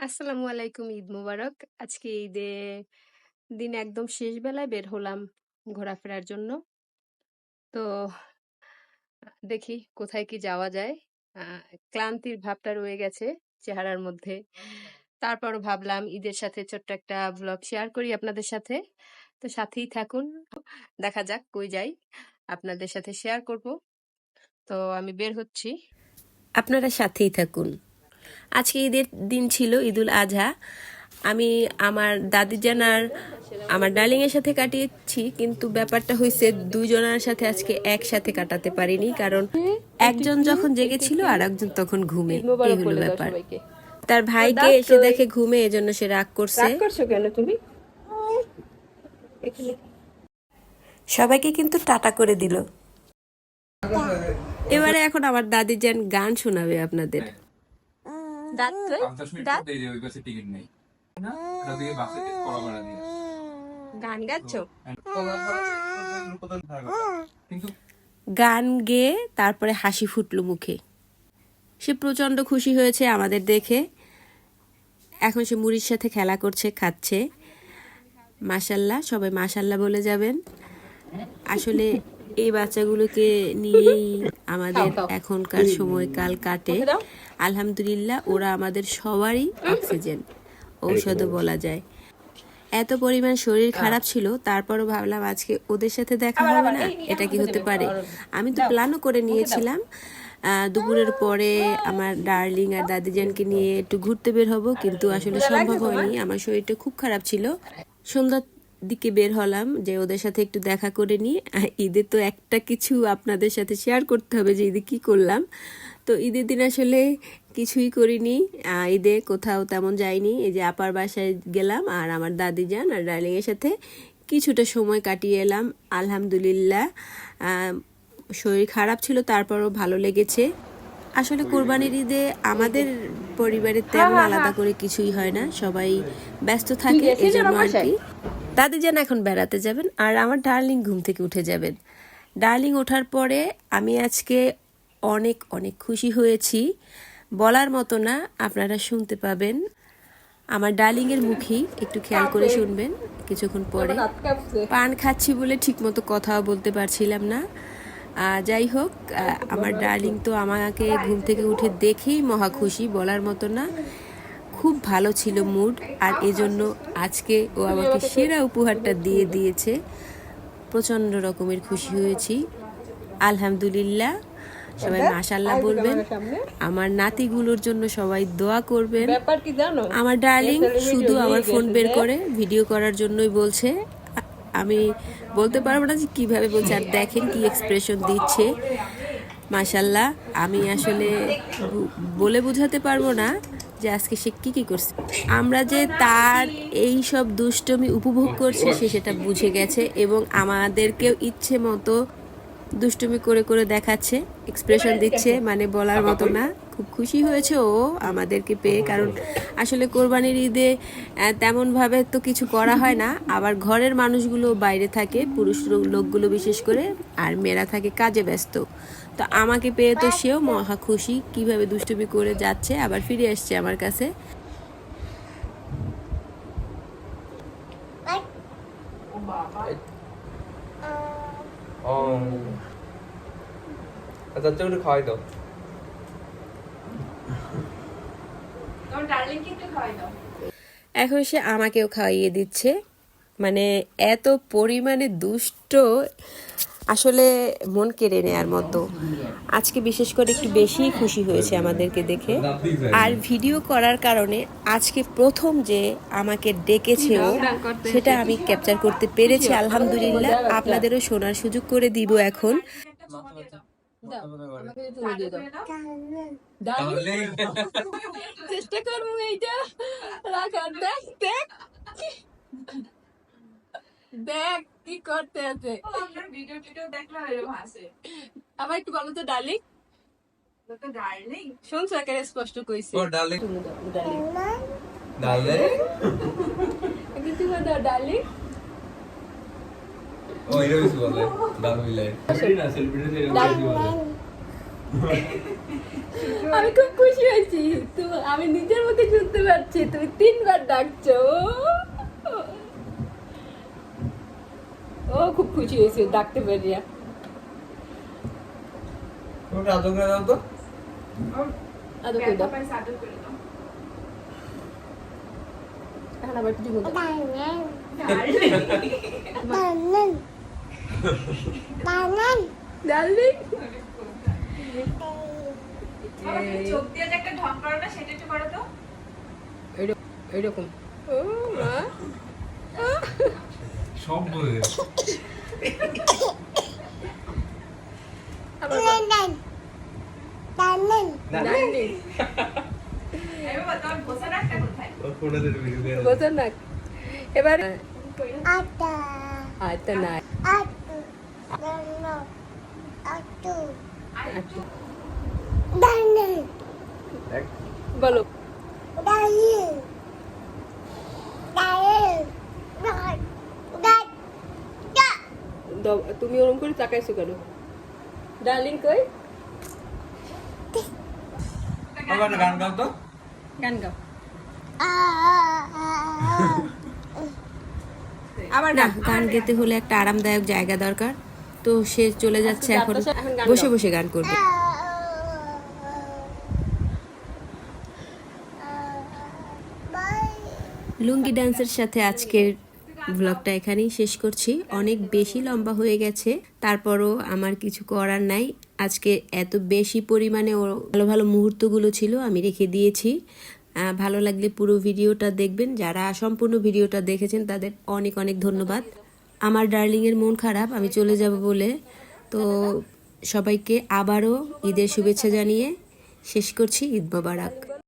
আসসালামু আলাইকুম, ঈদ মোবারক। আজকে ঈদে দিন একদম শেষ বেলায় বের হলাম ঘোরাফেরার জন্য। তো দেখি কোথায় কি যাওয়া যায়। ক্লান্তির ভাবটা রয়ে গেছে চেহারার মধ্যে। তারপরও ভাবলাম ঈদের সাথে ছোট্ট একটা ব্লগ শেয়ার করি আপনাদের সাথে। তো সাথেই থাকুন, দেখা যাক কই যাই। আপনাদের সাথে শেয়ার করব। তো আমি বের হচ্ছি। আপনারা সাথেই থাকুন। আজকে ঈদের দিন ছিল ঈদুল আজহা। আমি আমার দাদিজান আর আমার ডার্লিং এর সাথে কাটিয়েছি কিন্তু ব্যাপারটা হয়েছে দুজনের সাথে আজকে একসাথে কাটাতে পারিনি কারণ একজন যখন জেগেছিল আর একজন তখন ঘুমে। এই হলো ব্যাপার। তার ভাইকে এসে দেখে ঘুমে এজন্য সে রাগ করছে। করছ কেন তুমি? সবাইকে কিন্তু টাটা করে দিল। এবারে এখন আমার দাদিজান গান শোনাবে আপনাদের। দাঁত পঞ্চাশ মিনিট পর ওই বাসে টিকিট নেই। না ওটা দিয়ে বাসে কলা ভাড়া দিয়ে। গান গাচ্ছ? কিন্তু গান গেয়ে তারপরে হাসি ফুটলো মুখে। সে প্রচণ্ড খুশি হয়েছে আমাদের দেখে। এখন সে মুড়ির সাথে খেলা করছে খাচ্ছে। মাসাল্লাহ সবাই মাসাল্লাহ বলে যাবেন। আসলে এই বাচ্চাগুলোকে নিয়েই আমাদের এখনকার সময়কাল কাটে। আলহামদুলিল্লাহ ওরা আমাদের সবারই অক্সিজেন ঔষধও বলা যায়। এত পরিমাণ শরীর খারাপ ছিল তারপরও ভাবলাম আজকে ওদের সাথে দেখা হবে না? এটা কি হতে পারে? আমি তো প্ল্যানও করে নিয়েছিলাম। আহ, দুপুরের পরে আমার ডার্লিং আর দাদিজানকে নিয়ে একটু ঘুরতে বের হব কিন্তু আসলে সম্ভব হয়নি। আমার শরীরটা খুব খারাপ ছিল। সন্ধ্যার দিকে বের হলাম যে ওদের সাথে একটু দেখা করে নিই। আর ঈদে তো একটা কিছু আপনাদের সাথে শেয়ার করতে হবে যে ঈদে কি করলাম। তো ঈদের দিন আসলে কিছুই করিনি। ঈদে কোথাও তেমন যাইনি। এই যে আপার বাসায় গেলাম আর আমার দাদি যান আর ডার্লিং এর সাথে কিছুটা সময় কাটিয়ে এলাম। আলহামদুলিল্লাহ। শরীর খারাপ ছিল তারপরও ভালো লেগেছে। আসলে কোরবানির ঈদে আমাদের পরিবারের তেমন আলাদা করে কিছুই হয় না। সবাই ব্যস্ত থাকে এই জন্য আর কি দাদি যেন এখন বেড়াতে যাবেন আর আমার ডার্লিং ঘুম থেকে উঠে যাবেন। ডার্লিং ওঠার পরে আমি আজকে অনেক অনেক খুশি হয়েছি। বলার মতো না আপনারা শুনতে পাবেন। আমার ডার্লিং এর মুখী একটু খেয়াল করে শুনবেন কিছুক্ষণ পরে। পান খাচ্ছি বলে ঠিকমতো কথাও বলতে পারছিলাম না। যাই হোক আমার ডার্লিং তো আমাকে ঘুম থেকে উঠে দেখেই মহা খুশি বলার মতো না। খুব ভালো ছিল মুড আর এজন্য আজকে ও আমাকে সেরা উপহারটা দিয়ে দিয়েছে। প্রচণ্ড রকমের খুশি হয়েছি। আলহামদুলিল্লাহ। সবাই মাশাল্লাহ বলবেন। আমার নাতিগুলোর জন্য সবাই দোয়া করবেন। আমার ডার্লিং শুধু আমার ফোন বের করে ভিডিও করার জন্যই বলছে। আমি বলতে পারব না যে কীভাবে বলছে আর দেখেন কি এক্সপ্রেশন দিচ্ছে। মাশাল্লাহ আমি আসলে বলে বোঝাতে পারব না। যে আজকে সে কি কি করছে? আমরা যে তার এই সব দুষ্টমি উপভোগ করছে, সে সেটা বুঝে গেছে এবং আমাদেরকেও ইচ্ছে মতো দুষ্টুমি করে করে দেখাচ্ছে এক্সপ্রেশন দিচ্ছে মানে বলার মতো না। খুব খুশি হয়েছে ও আমাদেরকে পেয়ে, কারণ আসলে কোরবানির ঈদে তেমনভাবে তো কিছু করা হয় না। আবার ঘরের মানুষগুলো বাইরে থাকে পুরুষ লোকগুলো বিশেষ করে, আর মেয়েরা থাকে কাজে ব্যস্ত। তো আমাকে পেয়ে তো সেও মহা খুশি। কীভাবে দুষ্টুমি করে যাচ্ছে আবার ফিরে আসছে আমার কাছে। আচ্ছা একটু খাওয়াই দাও। এখন সে আমাকেও খাইয়ে দিচ্ছে। মানে এত পরিমাণে দুষ্ট আসলে মন কেড়ে নেয়ার মতো। আজকে বিশেষ করে একটু বেশি খুশি হয়েছে আমাদেরকে দেখে। আর ভিডিও করার কারণে আজকে প্রথম যে আমাকে ডেকেছে সেটা আমি ক্যাপচার করতে পেরেছি আলহামদুলিল্লাহ। আপনাদেরও শোনার সুযোগ করে দিব এখন। চেষ্টা করব এইটা। রাখার দেখ দেখ। দেখ কি করতে আছে? ভিডিও টিডিও দেখলে এরকম হাসে আবার একটু বলো তো ডার্লিং ডার্লিং শুনছো একেবারে স্পষ্ট কইছে। ও ডার্লিং ডার্লিং ডার্লিং কিন্তু ডার্লিং ও এরকম কিছু বলে ডার্লিং সেলিব্রিটি সেলিব্রিটি আমি খুব খুশি হয়েছি। তো আমি নিজের মুখে শুনতে পারছি তুমি তিনবার ডাকছো। ও খুব খুশি হয়েছে ডাকতে পারিয়া তুমি আদর করে দাও তো। আদর করে দাও। পায়ে সাদর করে দাও। এখন আবার কিছু বলতে ডার্লিং বাবা, তুমি চোখ দিয়ে যে একটা ঢং করো না সেটা একটু করো তো। এরকম ও মা। সব বলে এবার আচ্ছা না। বলো দাও, তুমি ওরম করে তাকাইছো কেন? ডার্লিং কই? গান গাও তো। গান গাও। আবার না গান গেতে হলে একটা আরামদায়ক জায়গা দরকার। তো সে চলে যাচ্ছে এখন। আচ্ছা, এখন গান বসে বসে গান করবে। লুঙ্গি ডান্সের সাথে আজকের ব্লগটা এখানেই শেষ করছি। অনেক বেশি লম্বা হয়ে গেছে, তারপরও আমার কিছু করার নাই। আজকে এত বেশি পরিমাণে ওর ভালো ভালো মুহূর্তগুলো ছিল, আমি রেখে দিয়েছি। ভালো লাগলে পুরো ভিডিওটা দেখবেন। যারা সম্পূর্ণ ভিডিওটা দেখেছেন, তাদের অনেক অনেক ধন্যবাদ। আমার ডার্লিংয়ের মন খারাপ, আমি চলে যাব বলে। তো সবাইকে আবারও ঈদের শুভেচ্ছা জানিয়ে শেষ করছি ঈদ মোবারক।